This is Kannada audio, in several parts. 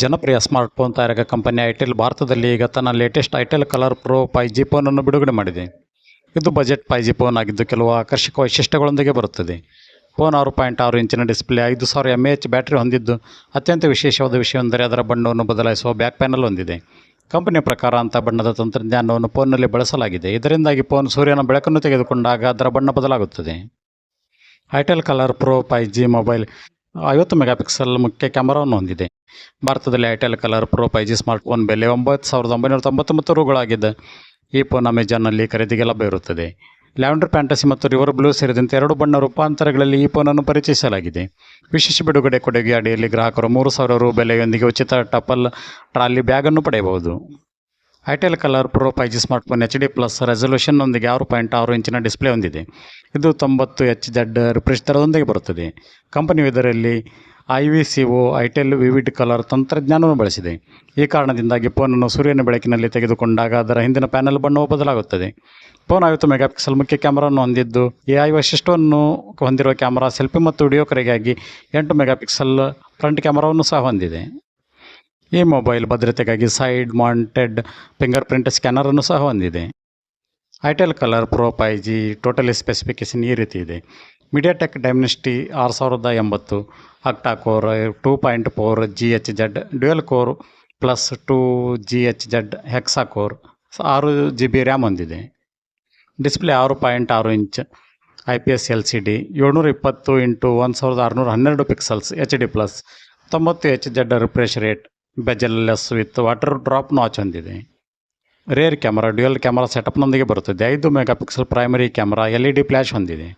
ಜನಪ್ರಿಯ ಸ್ಮಾರ್ಟ್ಫೋನ್ ತಯಾರಕ ಕಂಪನಿ ಐಟೆಲ್ ಭಾರತದಲ್ಲಿ ಈಗ ತನ್ನ latest itel colour pro five G ಫೋನನ್ನು ಬಿಡುಗಡೆ ಮಾಡಿದೆ. ಇದು ಬಜೆಟ್ ಫೈ ಜಿ ಫೋನ್ ಆಗಿದ್ದು ಕೆಲವು ಆಕರ್ಷಕ ವೈಶಿಷ್ಟ್ಯಗಳೊಂದಿಗೆ ಬರುತ್ತದೆ. ಫೋನ್ ಆರು ಪಾಯಿಂಟ್ ಆರು ಇಂಚಿನ ಡಿಸ್ಪ್ಲೇ ಐದು ಸಾವಿರ ಎಂ ಎಚ್ ಬ್ಯಾಟರಿ ಹೊಂದಿದ್ದು ಅತ್ಯಂತ ವಿಶೇಷವಾದ ವಿಷಯವೆಂದರೆ ಅದರ ಬಣ್ಣವನ್ನು ಬದಲಾಯಿಸುವ ಬ್ಯಾಕ್ ಪ್ಯಾನಲ್ ಹೊಂದಿದೆ. ಕಂಪನಿಯ ಪ್ರಕಾರ ಅಂಥ ಬಣ್ಣದ ತಂತ್ರಜ್ಞಾನವನ್ನು ಫೋನ್ನಲ್ಲಿ ಬಳಸಲಾಗಿದೆ. ಇದರಿಂದಾಗಿ ಫೋನ್ ಸೂರ್ಯನ ಬೆಳಕನ್ನು ತೆಗೆದುಕೊಂಡಾಗ ಅದರ ಬಣ್ಣ ಬದಲಾಗುತ್ತದೆ. Itel colour pro five G mobile ಐವತ್ತು ಮೆಗಾಪಿಕ್ಸೆಲ್ ಮುಖ್ಯ ಕ್ಯಾಮರಾವನ್ನು ಹೊಂದಿದೆ. ಭಾರತದಲ್ಲಿ itel colour pro five G smartphone ಬೆಲೆ ಒಂಬತ್ತು ಸಾವಿರದ ಒಂಬೈನೂರ ತೊಂಬತ್ತೊಂಬತ್ತು ರೂಗಳಾಗಿದೆ. ಈ ಫೋನ್ ಅಮೆಜಾನ್ನಲ್ಲಿ ಖರೀದಿಗೆ ಲಭ್ಯವಿರುತ್ತದೆ ಲ್ಯಾವೆಂಡರ್ ಫ್ಯಾಂಟಸಿ ಮತ್ತು ರಿವರ್ ಬ್ಲೂ ಸೇರಿದಂತೆ ಎರಡು ಬಣ್ಣ ರೂಪಾಂತರಗಳಲ್ಲಿ ಈ ಫೋನನ್ನು ಪರಿಚಯಿಸಲಾಗಿದೆ. ವಿಶೇಷ ಬಿಡುಗಡೆ ಕೊಡುಗೆ ಅಡಿಯಲ್ಲಿ ಗ್ರಾಹಕರು ಮೂರು ಸಾವಿರ ರು ಬೆಲೆಯೊಂದಿಗೆ ಉಚಿತ ಟಪಲ್ ಟ್ರಾಲಿ ಬ್ಯಾಗನ್ನು ಪಡೆಯಬಹುದು. Itel colour pro five G smartphone H D plus ರೆಸಲ್ಯೂಷನ್ನೊಂದಿಗೆ ಆರು ಪಾಯಿಂಟ್ ಆರು ಇಂಚಿನ ಡಿಸ್ಪ್ಲೇ ಹೊಂದಿದೆ. ಇದು ತೊಂಬತ್ತು ಎಚ್ ಜಡ್ ರಿಫ್ರೆಶ್ ದರದೊಂದಿಗೆ ಬರುತ್ತದೆ. ಕಂಪನಿಯು ಇದರಲ್ಲಿ I V C O itel, vivid colour ತಂತ್ರಜ್ಞಾನವನ್ನು ಬಳಸಿದೆ. ಈ ಕಾರಣದಿಂದಾಗಿ ಫೋನನ್ನು ಸೂರ್ಯನ ಬೆಳಕಿನಲ್ಲಿ ತೆಗೆದುಕೊಂಡಾಗ ಅದರ ಹಿಂದಿನ ಪ್ಯಾನೆಲ್ ಬಣ್ಣವು ಬದಲಾಗುತ್ತದೆ. ಫೋನ್ ಐವತ್ತು ಮೆಗಾಪಿಕ್ಸೆಲ್ ಮುಖ್ಯ ಕ್ಯಾಮರಾವನ್ನು ಹೊಂದಿದ್ದು, ಎ ಐ ವೈಶಿಷ್ಟ್ಯವನ್ನು ಹೊಂದಿರುವ ಕ್ಯಾಮರಾ, ಸೆಲ್ಫಿ ಮತ್ತು ವಿಡಿಯೋ ಕರೆಗಾಗಿ ಎಂಟು ಮೆಗಾಪಿಕ್ಸೆಲ್ ಫ್ರಂಟ್ ಕ್ಯಾಮರಾವನ್ನು ಸಹ ಹೊಂದಿದೆ. ಈ ಮೊಬೈಲ್ ಭದ್ರತೆಗಾಗಿ ಸೈಡ್ ಮಾಂಟೆಡ್ ಫಿಂಗರ್ ಪ್ರಿಂಟ್ ಸ್ಕ್ಯಾನರನ್ನು ಸಹ ಹೊಂದಿದೆ. Itel colour pro five G totally specification ಈ ರೀತಿ ಇದೆ. ಮೀಡಿಯಾಟೆಕ್ ಡೈಮ್ನೆಸ್ಟಿ ಆರು ಸಾವಿರದ ಎಂಬತ್ತು octa core two point four G H Z dual core plus two G H Z hexa core ಆರು ಜಿ ಬಿ ರ್ಯಾಮ್ ಹೊಂದಿದೆ. ಡಿಸ್ಪ್ಲೇ ಆರು ಪಾಯಿಂಟ್ ಆರು inch I P S L C D ಏಳ್ನೂರ ಇಪ್ಪತ್ತು ಇಂಟು ಒಂದು ಸಾವಿರದ ಆರುನೂರ ಹನ್ನೆರಡು ಪಿಕ್ಸಲ್ಸ್ ಎಚ್ ಡಿ ಪ್ಲಸ್ ತೊಂಬತ್ತು H Z refresh rate bezelless with water drop notch ಹೊಂದಿದೆ ರೇರ್ ಕ್ಯಾಮರಾ ಡ್ಯುಯಲ್ ಕ್ಯಾಮರಾ ಸೆಟಪ್ನೊಂದಿಗೆ ಬರುತ್ತದೆ. ಐದು megapixel primary camera L E D flash ಹೊಂದಿದೆ.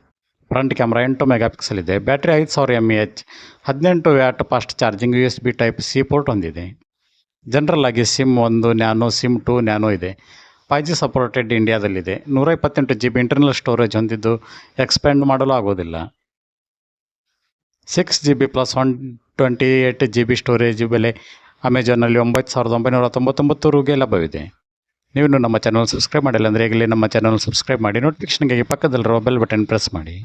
ಫ್ರಂಟ್ ಕ್ಯಾಮ್ರಾ ಎಂಟು ಮೆಗಾ ಪಿಕ್ಸೆಲ್ ಇದೆ. ಬ್ಯಾಟ್ರಿ ಐದು ಸಾವಿರ ಎಂ ಎಚ್ ಹದಿನೆಂಟು watt fast charging U S B type C port ಹೊಂದಿದೆ. ಜನರಲ್ ಆಗಿ ಸಿಮ್ ಒಂದು, ನ್ಯಾನೋ ಸಿಮ್ ಟು, ನ್ಯಾನೋ ಇದೆ. ಫೈ ಜಿ ಸಪೋರ್ಟೆಡ್ ಇಂಡಿಯಾದಲ್ಲಿದೆ ನೂರ ಇಪ್ಪತ್ತೆಂಟು ಜಿ ಬಿ ಇಂಟರ್ನಲ್ ಸ್ಟೋರೇಜ್ ಹೊಂದಿದ್ದು ಎಕ್ಸ್ಪೆಂಡ್ ಮಾಡಲು ಆಗೋದಿಲ್ಲ six G B plus one twenty eight G B storage ಬೆಲೆ ಅಮೆಜಾನಲ್ಲಿ ಒಂಬತ್ತು ಸಾವಿರದ ಒಂಬೈನೂರ ತೊಂಬತ್ತೊಂಬತ್ತು ರೂಗೆ ಲಭ್ಯವಿದೆ. ನೀವು ನಮ್ಮ ಚಾನಲ್ ಸಬ್ಸ್ಕ್ರೈಬ್ ಮಾಡಿಲ್ಲ ಅಂದರೆ ಈಗಲೇ ನಮ್ಮ ಚಾನಲ್ ಸಬ್ಸ್ಕ್ರೈಬ್ ಮಾಡಿ. ನೋಟಿಫಿಕೇಷನ್ಗಾಗಿ ಪಕ್ಕದಲ್ಲಿರುವ ಬೆಲ್ ಬಟನ್ ಪ್ರೆಸ್ ಮಾಡಿ.